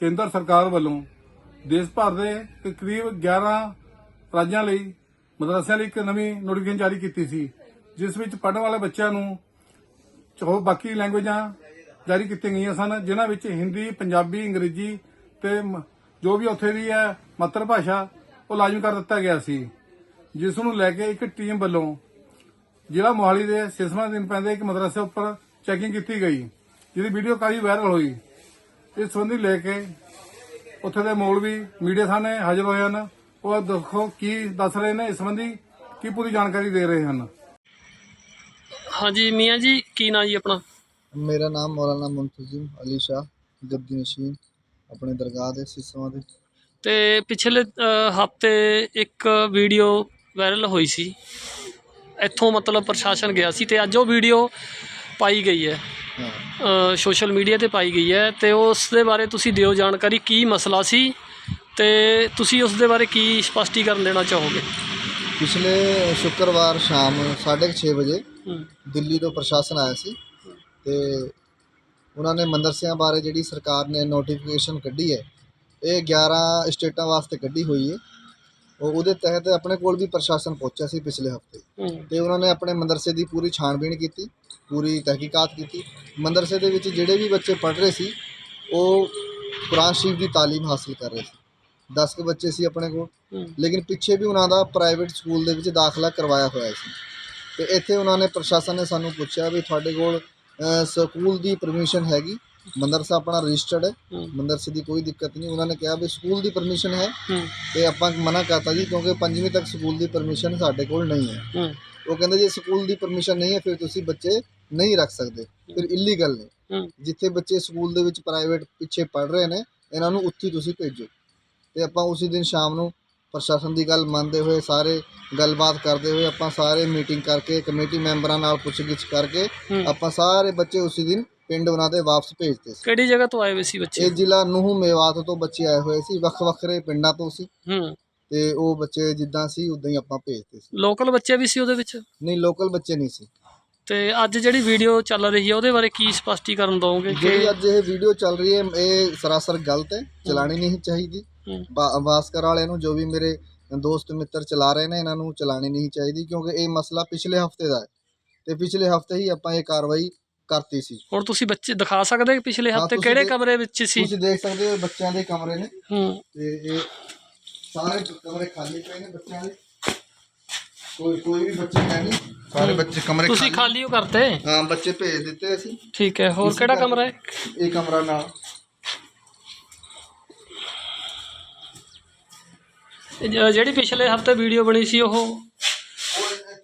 ਕੇਂਦਰ ਸਰਕਾਰ ਵੱਲੋਂ ਦੇਸ਼ ਭਰ ਦੇ ਤਕਰੀਬ 11 ਰਾਜਾਂ ਲਈ ਮਦਰਸਿਆਂ ਲਈ ਇੱਕ ਨਵੀਂ ਨੋਟੀਫਿਕੇਸ਼ਨ ਜਾਰੀ ਕੀਤੀ ਸੀ, ਜਿਸ ਵਿੱਚ ਪੜ੍ਹਨ ਵਾਲੇ ਬੱਚਿਆਂ ਨੂੰ ਚੋ ਬਾਕੀ ਲੈਂਗੁਏਜਾਂ ਜਾਰੀ ਕੀਤੀਆਂ ਗਈਆਂ ਸਨ, ਜਿਨ੍ਹਾਂ ਵਿੱਚ ਹਿੰਦੀ, ਪੰਜਾਬੀ, ਅੰਗਰੇਜ਼ੀ ਤੇ ਜੋ ਵੀ ਉੱਥੇ ਦੀ ਹੈ ਮਾਤਰ ਭਾਸ਼ਾ, ਉਹ ਲਾਜ਼ਮੀ ਕਰ ਦਿੱਤਾ ਗਿਆ ਸੀ। ਜਿਸ ਨੂੰ ਲੈ ਕੇ ਇੱਕ ਟੀਮ ਵੱਲੋਂ ਜ਼ਿਲ੍ਹਾ ਮੋਹਾਲੀ ਦੇ ਸਿਸਮਾ ਦਿਨ ਪੈਂਦੇ ਇੱਕ ਮਦਰਸੇ ਉੱਪਰ ਚੈਕਿੰਗ ਕੀਤੀ ਗਈ, ਜਿਹਦੀ ਵੀਡੀਓ ਕਾਫੀ ਵਾਇਰਲ ਹੋਈ। ਇਸ ਸੰਬੰਧੀ ਲੈ ਕੇ ਉੱਥੇ ਦੇ ਮੌਲਵੀ ਮੀਡੀਆ ਸਾਹਮਣੇ ਹਾਜ਼ਰ ਹੋਏ ਹਨ। ਉਹ ਦੇਖੋ ਕੀ ਦੱਸ ਰਹੇ ਨੇ ਇਸ ਸੰਬੰਧੀ ਕੀ ਪੂਰੀ ਜਾਣਕਾਰੀ ਦੇ ਰਹੇ ਹਨ। ਹਾਂਜੀ ਮੀਆਂ ਜੀ ਕੀ ਨਾਂ ਜੀ ਆਪਣਾ? ਮੇਰਾ ਨਾਮ ਮੌਲਾਨਾ ਮੁੰਤਜ਼ਮ ਅਲੀ ਸ਼ਾਹ ਗੱਦੀ ਨਸ਼ੀਨ ਆਪਣੇ ਦਰਗਾਹ ਦੇ ਸਿਸਵਾਂ ਦੇ। ਤੇ ਪਿਛਲੇ ਹਫ਼ਤੇ ਇੱਕ ਵੀਡੀਓ ਵਾਇਰਲ ਹੋਈ ਸੀ। ਇੱਥੋਂ ਮਤਲਬ ਪ੍ਰਸ਼ਾਸਨ ਗਿਆ ਸੀ ਤੇ ਅੱਜ ਉਹ ਵੀਡੀਓ ਪਾਈ ਗਈ ਹੈ ਹਾਂ। ਸੋਸ਼ਲ ਮੀਡੀਆ ਤੇ ਪਾਈ ਗਈ ਹੈ ਤੇ ਉਸ ਦੇ ਬਾਰੇ ਤੁਸੀਂ ਦਿਓ ਜਾਣਕਾਰੀ ਕੀ ਮਸਲਾ ਸੀ ਤੇ ਤੁਸੀਂ ਉਸ ਦੇ ਬਾਰੇ ਕੀ ਸਪਸ਼ਟੀਕਰਨ ਦੇਣਾ ਚਾਹੋਗੇ? ਪਿਛਲੇ ਸ਼ੁੱਕਰਵਾਰ ਸ਼ਾਮ 6:30 ਵਜੇ ਦਿੱਲੀ ਤੋਂ ਪ੍ਰਸ਼ਾਸਨ ਆਇਆ ਸੀ ਤੇ ਉਹਨਾਂ ਨੇ ਮੰਦਰਸਿਆਂ ਬਾਰੇ ਜਿਹੜੀ ਸਰਕਾਰ ਨੇ ਨੋਟੀਫਿਕੇਸ਼ਨ ਕੱਢੀ ਹੈ ਇਹ 11 ਸਟੇਟਾਂ ਵਾਸਤੇ ਕੱਢੀ ਹੋਈ ਹੈ। ਉਹ ਉਹਦੇ ਤਹਿਤ ਆਪਣੇ ਕੋਲ ਵੀ ਪ੍ਰਸ਼ਾਸਨ ਪਹੁੰਚਿਆ ਸੀ ਪਿਛਲੇ ਹਫ਼ਤੇ। ਤੇ ਉਹਨਾਂ ਨੇ ਆਪਣੇ ਮੰਦਰਸੇ ਦੀ ਪੂਰੀ ਛਾਣਬੀਣ ਕੀਤੀ ਪੂਰੀ ਤਹਿਕੀਕਾਤ ਕੀਤੀ। ਮੰਦਰਸੇ ਦੇ ਵਿੱਚ ਜਿਹੜੇ ਵੀ ਬੱਚੇ ਪੜ੍ਹ ਰਹੇ ਸੀ ਉਹ ਕੁਰਾਨ ਸ਼ਰੀਫ ਦੀ ਤਾਲੀਮ ਹਾਸਲ ਕਰ ਰਹੇ ਸੀ। 10 ਕੁ ਬੱਚੇ ਸੀ ਆਪਣੇ ਕੋਲ। ਲੇਕਿਨ ਪਿੱਛੇ ਵੀ ਉਹਨਾਂ ਦਾ ਪ੍ਰਾਈਵੇਟ ਸਕੂਲ ਦੇ ਵਿੱਚ ਦਾਖਲਾ ਕਰਵਾਇਆ ਹੋਇਆ ਸੀ। ਤੇ ਇੱਥੇ ਉਹਨਾਂ ਨੇ ਪ੍ਰਸ਼ਾਸਨ ਨੇ ਸਾਨੂੰ ਪੁੱਛਿਆ ਵੀ ਤੁਹਾਡੇ ਕੋਲ ਸਕੂਲ ਦੀ ਪਰਮਿਸ਼ਨ ਹੈਗੀ? ਮੰਦਰਸਾ ਆਪਣਾ ਰਜਿਸਟਰਡ ਹੈ। ਮੰਦਰਸੇ ਦੀ ਕੋਈ ਦਿੱਕਤ ਨਹੀਂ। ਉਹਨਾਂ ਨੇ ਕਿਹਾ ਵੀ ਸਕੂਲ ਦੀ ਪਰਮਿਸ਼ਨ ਹੈ। ਤੇ ਆਪਾਂ ਮਨਾ ਕਰਤਾ ਜੀ ਕਿਉਂਕਿ ਪੰਜਵੀਂ ਤੱਕ ਸਕੂਲ ਦੀ ਪਰਮਿਸ਼ਨ ਸਾਡੇ ਕੋਲ ਨਹੀਂ ਹੈ। ਉਹ ਕਹਿੰਦੇ ਜੇ ਸਕੂਲ ਦੀ ਪਰਮਿਸ਼ਨ ਨਹੀਂ ਹੈ ਫਿਰ ਤੁਸੀਂ ਬੱਚੇ ਨਹੀਂ ਰੱਖ ਸਕਦੇ। ਫਿਰ ਇਲੀਗਲ ਨੇ। ਜਿੱਥੇ ਬੱਚੇ ਸਕੂਲ ਦੇ ਵਿੱਚ ਪ੍ਰਾਈਵੇਟ ਪਿੱਛੇ ਪੜ ਰਹੇ ਨੇ ਇਹਨਾਂ ਨੂੰ ਉੱਥੇ ਤੁਸੀਂ ਭੇਜੋ। ਤੇ ਆਪਾਂ ਉਸੇ ਦਿਨ ਸ਼ਾਮ ਨੂੰ ਪ੍ਰਸ਼ਾਸਨ ਦੀ ਗੱਲ ਮੰਨਦੇ ਹੋਏ ਸਾਰੇ ਗੱਲਬਾਤ ਕਰਦੇ ਹੋਏ ਆਪਾਂ ਸਾਰੇ ਮੀਟਿੰਗ ਕਰਕੇ ਕਮੇਟੀ ਮੈਂਬਰਾਂ ਨਾਲ ਪੁੱਛਗਿੱਛ ਕਰਕੇ ਆਪਾਂ ਸਾਰੇ ਬੱਚੇ ਉਸੇ ਦਿਨ ਪਿੰਡ ਉਹਨਾਂ ਦੇ ਵਾਪਸ ਭੇਜਤੇ ਸੀ। ਕਿਹੜੀ ਜਗ੍ਹਾ ਤੋਂ ਆਏ ਹੋਏ ਸੀ ਬੱਚੇ? ਇਹ ਜ਼ਿਲ੍ਹਾ ਨੂਹ ਮੇਵਾਤ ਤੋਂ ਬੱਚੇ ਆਏ ਹੋਏ ਸੀ ਵੱਖ ਵੱਖਰੇ ਪਿੰਡਾਂ ਤੋਂ ਸੀ। ਹੂੰ। ਤੇ ਉਹ ਬੱਚੇ ਜਿੱਦਾਂ ਸੀ ਉਦਾਂ ਹੀ ਆਪਾਂ ਭੇਜਤੇ ਸੀ। ਲੋਕਲ ਬੱਚੇ ਵੀ ਸੀ ਉਹਦੇ ਵਿੱਚ? ਨਹੀਂ ਲੋਕਲ ਬੱਚੇ ਨਹੀਂ ਸੀ। ਤੇ ਅੱਜ ਜਿਹੜੀ ਵੀਡੀਓ ਚੱਲ ਰਹੀ ਹੈ ਉਹਦੇ ਬਾਰੇ ਕੀ ਸਪਸ਼ਟੀਕਰਨ ਦਵੋਗੇ ਜਿਹੜੀ ਕਿ ਅੱਜ ਇਹ ਵੀਡੀਓ ਚੱਲ ਰਹੀ ਹੈ ਇਹ ਸਰਾਸਰ ਗਲਤ ਹੈ ਚਲਾਣੀ ਨਹੀਂ ਚਾਹੀਦੀ। ਹੂੰ। ਬਾ- ਬਾਸਕਰ ਵਾਲਿਆਂ ਨੂੰ ਜੋ ਵੀ ਮੇਰੇ ਦੋਸਤ ਮਿੱਤਰ ਚਲਾ ਰਹੇ ਨੇ ਇਹਨਾਂ ਨੂੰ ਚਲਾਣੀ ਨਹੀਂ ਚਾਹੀਦੀ ਕਿਉਂਕਿ ਇਹ ਮਸਲਾ ਪਿਛਲੇ ਹਫ਼ਤੇ ਦਾ ਹੈ। ਤੇ ਪਿਛਲੇ ਹਫ਼ਤੇ ਹੀ ਆਪਾਂ ਇਹ ਕਾਰਵਾਈ ਕਰਤੀ ਸੀ। ਹੁਣ ਤੁਸੀਂ ਬੱਚੇ ਦਿਖਾ ਸਕਦੇ ਹੋ ਪਿਛਲੇ ਹਾਂ, ਹਫ਼ਤੇ ਤੁਸੀਂ ਕਿਹੜੇ ਕਮਰੇ ਵਿੱਚ ਸੀ? ਤੁਸੀਂ ਦੇਖ ਸਕਦੇ ਹੋ ਬੱਚਿਆਂ ਦੇ ਕਮਰੇ ਨੇ। ਹੂੰ। ਤੇ ਇਹ ਸਾਰੇ ਕਮਰੇ ਖਾਲੀ ਪਏ ਨੇ ਬੱਚਿਆਂ ਦੇ। ਕੋਈ ਕੋਈ ਵੀ ਬੱਚੇ ਹੈ ਨਹੀਂ। ਸਾਰੇ ਬੱਚੇ ਕਮਰੇ ਤੁਸੀਂ ਖਾਲੀ। ਹੋ ਕਰਤੇ? ਹਾਂ ਬੱਚੇ ਭੇਜ ਦਿੱਤੇ ਅਸੀਂ। ਠੀਕ ਹੈ ਹੋਰ ਕਿਹੜਾ ਕਮਰਾ ਹੈ? ਇਹ ਕਮਰਾ ਨਾਲ। ਇਹ ਜ- ਜਿਹੜੀ ਪਿਛਲੇ ਹਫ਼ਤੇ ਵੀਡੀਓ ਬਣੀ ਸੀ ਉਹ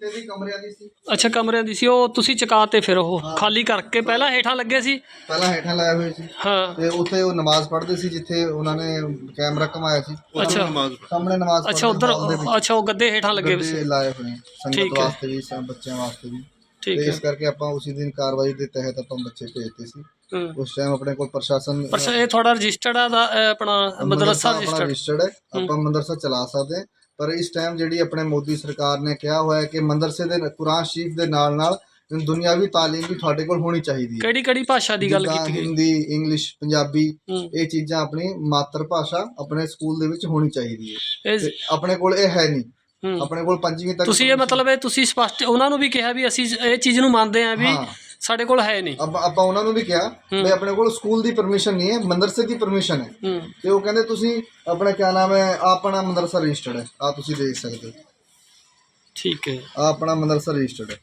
ਉਹ ਇੱਥੇ ਦੀ ਕਮਰਿਆਂ ਦੀ ਸੀ। ਅੱਛਾ ਕਮਰਿਆਂ ਦੀ ਸੀ। ਉਹ ਤੁਸੀਂ ਚਕਾਤੇ ਫਿਰ ਉਹ ਖਾਲੀ ਕਰਕੇ ਪਹਿਲਾਂ ਹੇਠਾਂ ਲੱਗੇ ਸੀ? ਪਹਿਲਾਂ ਹੇਠਾਂ ਲਾਏ ਹੋਏ ਸੀ। ਹਾਂ। ਤੇ ਉੱਥੇ ਉਹ ਨਮਾਜ਼ ਪੜ੍ਹਦੇ ਸੀ ਜਿੱਥੇ ਉਹਨਾਂ ਨੇ ਕੈਮਰਾ ਕਮਾਇਆ ਸੀ। ਅੱਛਾ। ਸਾਹਮਣੇ ਨਮਾਜ਼ ਅੱਛਾ ਉਧਰ ਅੱਛਾ ਉਹ ਗੱਦੇ ਹੇਠਾਂ ਲੱਗੇ ਹੋਏ ਸੀ। ਲਾਏ ਹੋਏ ਸੰਗਤ। ਵਾਸਤੇ ਵੀ ਸਭ ਬੱਚਿਆਂ ਵਾਸਤੇ ਵੀ। ਠੀਕ ਹੈ। ਇਸ ਕਰਕੇ ਆਪਾਂ ਉਸੇ ਦਿਨ ਕਾਰਵਾਈ ਦੇ ਤਹਿਤ ਆਪਾਂ ਬੱਚੇ ਭੇਜਤੇ ਸੀ। ਉਸ ਟਾਈਮ ਆਪਣੇ ਕੋਲ ਪ੍ਰਸ਼ਾਸਨ ਪਰ ਇਹ ਤੁਹਾਡਾ ਰਜਿਸਟਰਡ ਆ ਦਾ ਆਪਣਾ ਮਦਰਸਾ ਰਜਿਸਟਰਡ? ਰਜਿਸਟਰਡ ਹੈ। ਆਪਾਂ ਮੰਦਰਸਾ ਚਲਾ ਸਕਦੇ ਹਾਂ। ਪਰ ਇਸ ਟਾਈਮ ਜਿਹੜੀ ਆਪਣੇ ਮੋਦੀ ਸਰਕਾਰ ਨੇ ਕਿਹਾ ਹੋਇਆ ਹੈ ਕਿ ਮੰਦਰਸੇ ਦੇ ਕੁਰਾਨ ਸ਼ਰੀਫ ਦੇ ਨਾਲ ਨਾਲ ਦੁਨਿਆਵੀ ਤਾਲੀਮ ਵੀ ਤੁਹਾਡੇ ਕੋਲ ਹੋਣੀ ਚਾਹੀਦੀ ਹੈ। ਕਿਹੜੀ ਕਿਹੜੀ ਭਾਸ਼ਾ ਦੀ ਗੱਲ ਕੀਤੀ ਗਈ ਹਿੰਦੀ ਇੰਗਲਿਸ਼ ਪੰਜਾਬੀ ਹੂੰ। ਇਹ ਚੀਜ਼ਾਂ ਆਪਣੀ ਮਾਤਰ ਭਾਸ਼ਾ ਆਪਣੇ ਸਕੂਲ ਦੇ ਵਿੱਚ ਹੋਣੀ ਚਾਹੀਦੀ ਹੈ। ਆਪਣੇ ਕੋਲ ਇਹ ਹੈ ਨਹੀਂ। ਹੂੰ। ਆਪਣੇ ਕੋਲ ਪੰਜਵੀਂ ਤੱਕ ਤੁਸੀਂ ਇਹ ਮਤਲਬ ਇਹ ਤੁਸੀਂ ਸਪਸ਼ਟ ਉਹਨਾਂ ਨੂੰ ਵੀ ਕਿਹਾ ਵੀ ਅਸੀਂ ਇਹ ਚੀਜ਼ ਨੂੰ ਮੰਨਦੇ ਆਂ ਵੀ ਹਾਂ। ਸਾਡੇ ਕੋਲ ਹੈ ਨਹੀਂ। ਆਪਾਂ ਆਪਾਂ ਉਹਨਾਂ ਨੂੰ ਵੀ ਕਿਹਾ ਵੀ ਆਪਣੇ ਕੋਲ ਸਕੂਲ ਦੀ ਪਰਮਿਸ਼ਨ ਨਹੀਂ ਹੈ ਮੰਦਰਸੇ ਦੀ ਪਰਮਿਸ਼ਨ ਹੈ। ਤੇ ਉਹ ਕਹਿੰਦੇ ਤੁਸੀਂ ਆਪਣਾ ਕਿਆ ਨਾਮ ਹੈ ਆਪਣਾ ਮੰਦਰਸਾ ਰਜਿਸਟਰਡ ਹੈ। ਆ ਤੁਸੀਂ ਦੇਖ ਸਕਦੇ ਹੋ। ਠੀਕ ਹੈ। ਆ ਆਪਣਾ ਮੰਦਰਸਾ ਰਜਿਸਟਰਡ ਹੈ।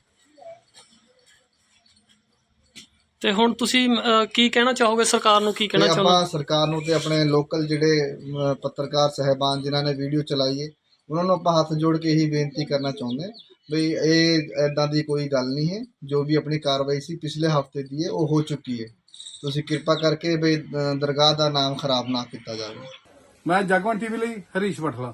ਤੇ ਹੁਣ ਤੁਸੀਂ ਕੀ ਕਹਿਣਾ ਚਾਹੋਗੇ? ਸਰਕਾਰ ਨੂੰ ਕੀ ਕਹਿਣਾ ਤੇ ਚਾਹੁੰਦੇ ਆਪਾਂ ਸਰਕਾਰ ਨੂੰ ਤੇ ਆਪਣੇ ਲੋਕਲ ਜਿਹੜੇ ਪੱਤਰਕਾਰ ਸਹਿਬਾਨ ਜਿਨ੍ਹਾਂ ਨੇ ਵੀਡੀਓ ਚਲਾਈ ਹੈ ਉਹਨਾਂ ਨੂੰ ਆਪਾਂ ਹੱਥ ਜੋੜ ਕੇ ਹੀ ਬੇਨਤੀ ਕਰਨਾ ਚਾਹੁੰਦੇ ਹਾਂ ਵੀ ਇਹ ਐਦਾਂ ਦੀ ਕੋਈ ਗੱਲ ਨਹੀਂ ਹੈ। ਜੋ ਵੀ ਆਪਣੀ ਕਾਰਵਾਈ ਸੀ ਪਿਛਲੇ ਹਫ਼ਤੇ ਦੀ ਹੈ, ਉਹ ਹੋ ਚੁੱਕੀ ਹੈ। ਤੁਸੀਂ ਕਿਰਪਾ ਕਰਕੇ ਵੀ ਦਰਗਾਹ ਦਾ ਨਾਮ ਖਰਾਬ ਨਾ ਕੀਤਾ ਜਾਵੇ। ਮੈਂ ਜਗਵੰਤ ਟੀਵੀ ਲਈ ਹਰੀਸ਼ ਬਠਲਾ